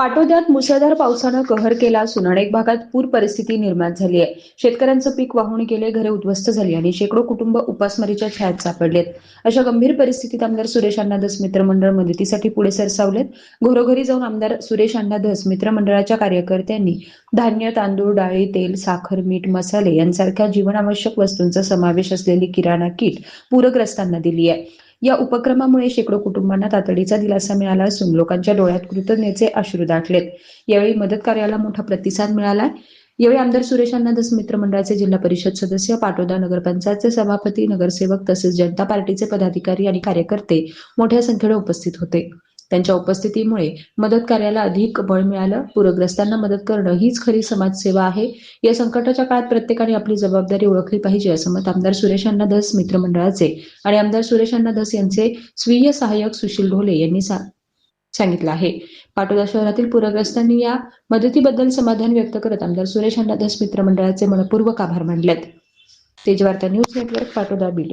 पाटोद्यात मुसळधार पावसानं कहर केला असून अनेक भागात पूर परिस्थिती निर्माण झाली आहे. शेतकऱ्यांचं पीक वाहून गेले घरे उद्ध्वस्त झाली आणि शेकडो कुटुंब उपासमारीच्या छायात सापडलेत. अशा गंभीर परिस्थितीत आमदार सुरेश अण्णा धस मित्रमंडळ मदतीसाठी पुढे सरसावलेत. घरोघरी जाऊन आमदार सुरेश अण्णा धस मित्रमंडळाच्या कार्यकर्त्यांनी धान्य तांदूळ डाळी तेल साखर मीठ मसाले यांसारख्या जीवनावश्यक वस्तूंचा समावेश असलेली किराणा किट पूरग्रस्तांना दिली आहे. या उपक्रमामुळे शेकडो कुटुंबांना तातडीचा दिलासा मिळाला असून लोकांच्या डोळ्यात कृतज्ञतेचे अश्रू दाटलेत. यावेळी मदत कार्याला मोठा प्रतिसाद मिळाला. यावेळी आमदार सुरेश अण्णादास मित्र मंडळाचे जिल्हा परिषद सदस्य पाटोदा नगरपंचायतचे सभापती नगरसेवक तसेच जनता पार्टीचे पदाधिकारी आणि कार्यकर्ते मोठ्या संख्येने उपस्थित होते. त्यांच्या उपस्थितीमुळे मदत कार्याला अधिक बळ मिळालं. पूरग्रस्तांना मदत करणं हीच खरी समाजसेवा आहे. या संकटाच्या काळात प्रत्येकाने आपली जबाबदारी ओळखली पाहिजे असं मत आमदार सुरेश अण्णा धस मित्रमंडळाचे आणि आमदार सुरेश अण्णा धस यांचे स्वीय सहाय्यक सुशील ढोले यांनी सा- सांगितलं आहे. पाटोदा शहरातील पूरग्रस्तांनी या मदतीबद्दल समाधान व्यक्त करत आमदार सुरेश अण्णा धस मित्रमंडळाचे मनपूर्वक आभार मानलेत. Tejvarta news network Patoda Beed